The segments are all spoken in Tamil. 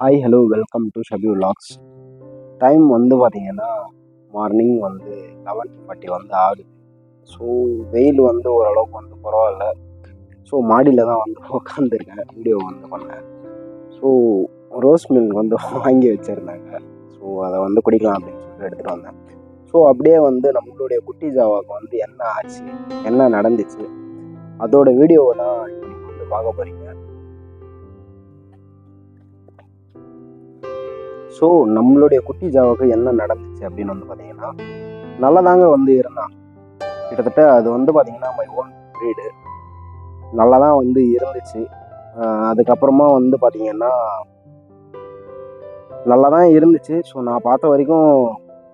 ஹாய் ஹலோ வெல்கம் டு ஷபியூ லாக்ஸ் டைம் வந்து பார்த்தீங்கன்னா மார்னிங் வந்து லெவன் ஃபார்ட்டி வந்து ஆகுது. ஸோ வெயில் வந்து ஓரளவுக்கு வந்து பரவாயில்ல. ஸோ மாடியில் தான் வந்து உட்காந்துருக்கேன் வீடியோ வந்து பண்ணேன். ஸோ ரோஸ் மில்க் வந்து வாங்கி வச்சுருந்தாங்க. ஸோ அதை வந்து குடிக்கலாம் அப்படின்னு சொல்லிட்டு எடுத்துகிட்டு வந்தேன். ஸோ அப்படியே வந்து நம்மளுடைய குட்டி ஜாவாக்கு வந்து என்ன ஆச்சு என்ன நடந்துச்சு அதோட வீடியோவை தான் வந்து பார்க்க போகிறீங்க ஸோ நம்மளுடைய குட்டி ஜாவுக்கு என்ன நடந்துச்சு அப்படின்னு வந்து பார்த்தீங்கன்னா நல்லதாங்க வந்து இருந்தான். கிட்டத்தட்ட அது வந்து பார்த்தீங்கன்னா மை ஓன் ப்ரீடு நல்லா தான் வந்து இருந்துச்சு. அதுக்கப்புறமா வந்து பார்த்தீங்கன்னா நல்லா தான் இருந்துச்சு. ஸோ நான் பார்த்த வரைக்கும்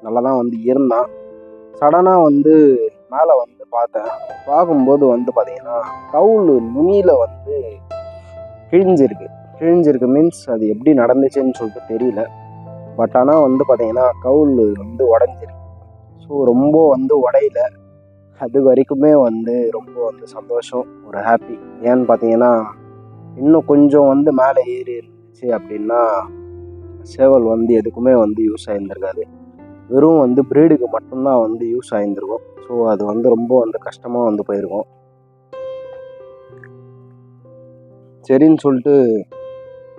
நல்லா தான் வந்து இருந்தான். சடனாக வந்து மேலே வந்து பார்த்தேன். பார்க்கும்போது வந்து பார்த்தீங்கன்னா கவுல் நுனியில் வந்து கிழிஞ்சிருக்கு. கிழிஞ்சிருக்கு மீன்ஸ் அது எப்படி நடந்துச்சுன்னு சொல்லிட்டு தெரியல. பட் ஆனால் வந்து பார்த்தீங்கன்னா கவுல் வந்து உடஞ்சிருக்கு. ஸோ ரொம்ப வந்து உடையல. அது வரைக்குமே வந்து ரொம்ப வந்து சந்தோஷம் ஒரு ஹாப்பி ஏன்னு பார்த்தீங்கன்னா இன்னும் கொஞ்சம் வந்து மேலே ஏறி இருந்துச்சு அப்படின்னா சேவல் வந்து எதுக்குமே வந்து யூஸ் ஆகியிருந்திருக்காது வெறும் வந்து ப்ரீடுக்கு மட்டும்தான் வந்து யூஸ் ஆகியிருந்திருக்கும் ஸோ அது வந்து ரொம்ப வந்து கஷ்டமாக வந்து போயிருக்கும். சரின்னு சொல்லிட்டு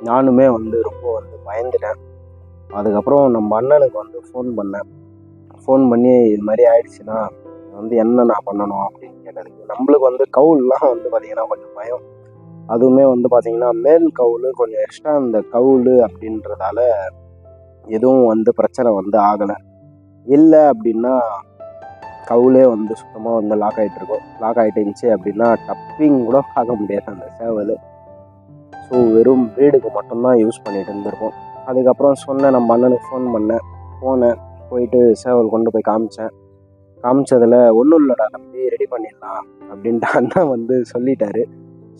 நானுமே வந்து ரொம்ப வந்து பயந்துட்டேன். அதுக்கப்புறம் நம்ம அண்ணனுக்கு வந்து ஃபோன் பண்ணேன். ஃபோன் பண்ணி இது மாதிரி ஆயிடுச்சுன்னா வந்து என்ன நான் பண்ணணும் அப்படின்னு கேட்டதுக்கு நம்மளுக்கு வந்து கவுல்லாம் வந்து பார்த்திங்கன்னா கொஞ்சம் பயம். அதுவுமே வந்து பார்த்திங்கன்னா மேல் கவுல் கொஞ்சம் எக்ஸ்ட்ரா இந்த கவுல் அப்படின்றதால எதுவும் வந்து பிரச்சனை வந்து ஆகலை. இல்லை அப்படின்னா கவுலே வந்து சுத்தமாக வந்து லாக் ஆகிட்டு இருக்கும். லாக் ஆகிட்டு இருந்துச்சு அப்படின்னா டப்பிங் கூட பார்க்க முடியாது அந்த சேவல். ஸோ வெறும் ப்ரீடுக்கு மட்டும்தான் யூஸ் பண்ணிட்டு இருந்திருக்கோம் அதுக்கப்புறம் சொன்னேன் நம்ம அண்ணனுக்கு ஃபோன் பண்ணேன். போனேன் போயிட்டு சேவல் கொண்டு போய் காமிச்சேன். காமிச்சதில் ஒன்றும் இல்லைடா நம்பி ரெடி பண்ணிடலாம் அப்படின்ட்டு அண்ணன் வந்து சொல்லிட்டாரு.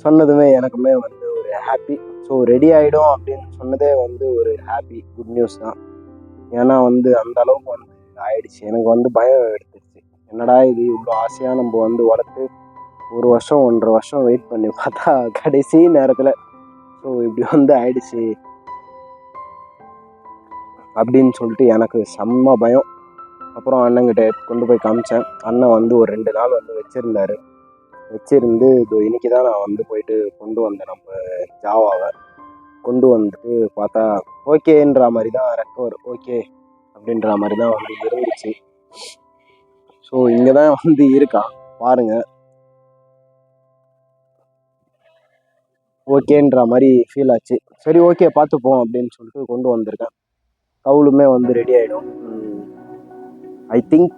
சொன்னதுமே எனக்குமே வந்து ஒரு ஹாப்பி ஸோ ரெடி ஆகிடும் அப்படின்னு சொன்னதே வந்து ஒரு ஹாப்பி குட் நியூஸ் தான். ஏன்னா வந்து அந்த அளவுக்கு வந்து ஆயிடுச்சு. எனக்கு வந்து பயம் எடுத்துருச்சு. என்னடா இது இவ்வளோ ஆசையாக நம்ம வந்து வளர்த்து ஒரு வருஷம் ஒன்றரை வருஷம் வெயிட் பண்ணி பார்த்தா கடைசி நேரத்தில். ஸோ இப்படி வந்து ஆயிடுச்சு. அப்படின்னு சொல்லிட்டு எனக்கு செம்ம பயம். அப்புறம் அண்ணங்கிட்ட கொண்டு போய் காமிச்சேன். அண்ணன் வந்து ஒரு ரெண்டு நாள் வந்து வச்சுருந்தார். வச்சுருந்து இது இன்றைக்கி தான் நான் வந்து போயிட்டு கொண்டு வந்தேன் நம்ம ஜாவாவை. கொண்டு வந்துட்டு பார்த்தா ஓகேன்ற மாதிரி தான் ரெக்கவர் ஓகே. அப்படின்ற மாதிரி தான் வந்து இருந்துச்சு. ஸோ இங்கே தான் வந்து இருக்கான். பாருங்கள் ஓகேன்ற மாதிரி ஃபீல் ஆச்சு. சரி ஓகே பார்த்துப்போம் அப்படின்னு சொல்லிட்டு கொண்டு வந்திருக்கேன். கவுலுமே வந்து ரெடி ஆகிடும் ஐ திங்க்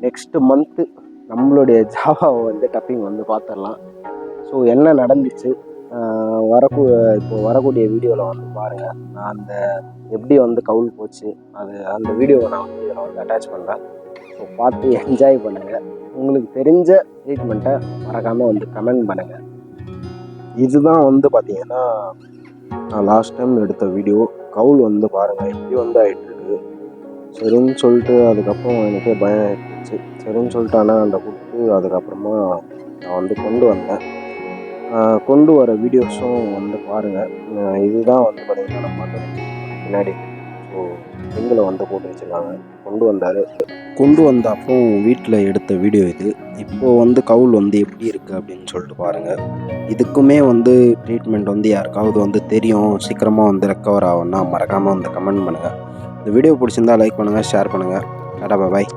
நெக்ஸ்ட் மந்த்து நம்மளுடைய ஜாவாவை வந்து டப்பிங் வந்து பார்த்துடலாம். ஸோ என்ன நடந்துச்சு? வரக்கூ இப்போ வரக்கூடிய வீடியோவில் வந்து பாருங்கள் நான் அந்த எப்படி வந்து கவுல் போச்சு அது அந்த வீடியோவை நான் வந்து இதில் வந்து அட்டாச் பண்ணுறேன் ஸோ பார்த்து என்ஜாய் பண்ணுங்கள் உங்களுக்கு தெரிஞ்ச ட்ரீட்மெண்ட்டை மறக்காமல் வந்து கமெண்ட் பண்ணுங்கள் இதுதான் வந்து பார்த்திங்கன்னா நான் லாஸ்ட் டைம் எடுத்த வீடியோ கவுல் வந்து பாருங்கள் எப்படி வந்து ஆகிட்டுருக்கு சரின்னு சொல்லிட்டு அதுக்கப்புறம் எனக்கே பயம் ஆகிடுச்சு சரின்னு சொல்லிட்டு ஆனால் அந்த கொடுத்து அதுக்கப்புறமா நான் வந்து கொண்டு வந்தேன். கொண்டு வர வீடியோஸும் வந்து பாருங்கள் இதுதான் வந்து பார்த்திங்கன்னா நம்ம பின்னாடி பெண்களை வந்து போட்டு வச்சுருக்காங்க. கொண்டு வந்தார். கொண்டு வந்த அப்போ வீட்டில் எடுத்த வீடியோ இது. இப்போது வந்து கவுல் வந்து எப்படி இருக்குது அப்படின்னு சொல்லிட்டு பாருங்கள் இதுக்குமே வந்து ட்ரீட்மெண்ட் வந்து யாருக்காவது வந்து தெரியும். சீக்கிரமாக வந்து ரெக்கவர் ஆகும்னா மறக்காமல் வந்து கமெண்ட் பண்ணுங்கள் இந்த வீடியோ பிடிச்சிருந்தா லைக் பண்ணுங்கள் ஷேர் பண்ணுங்கள் டாடா பாய்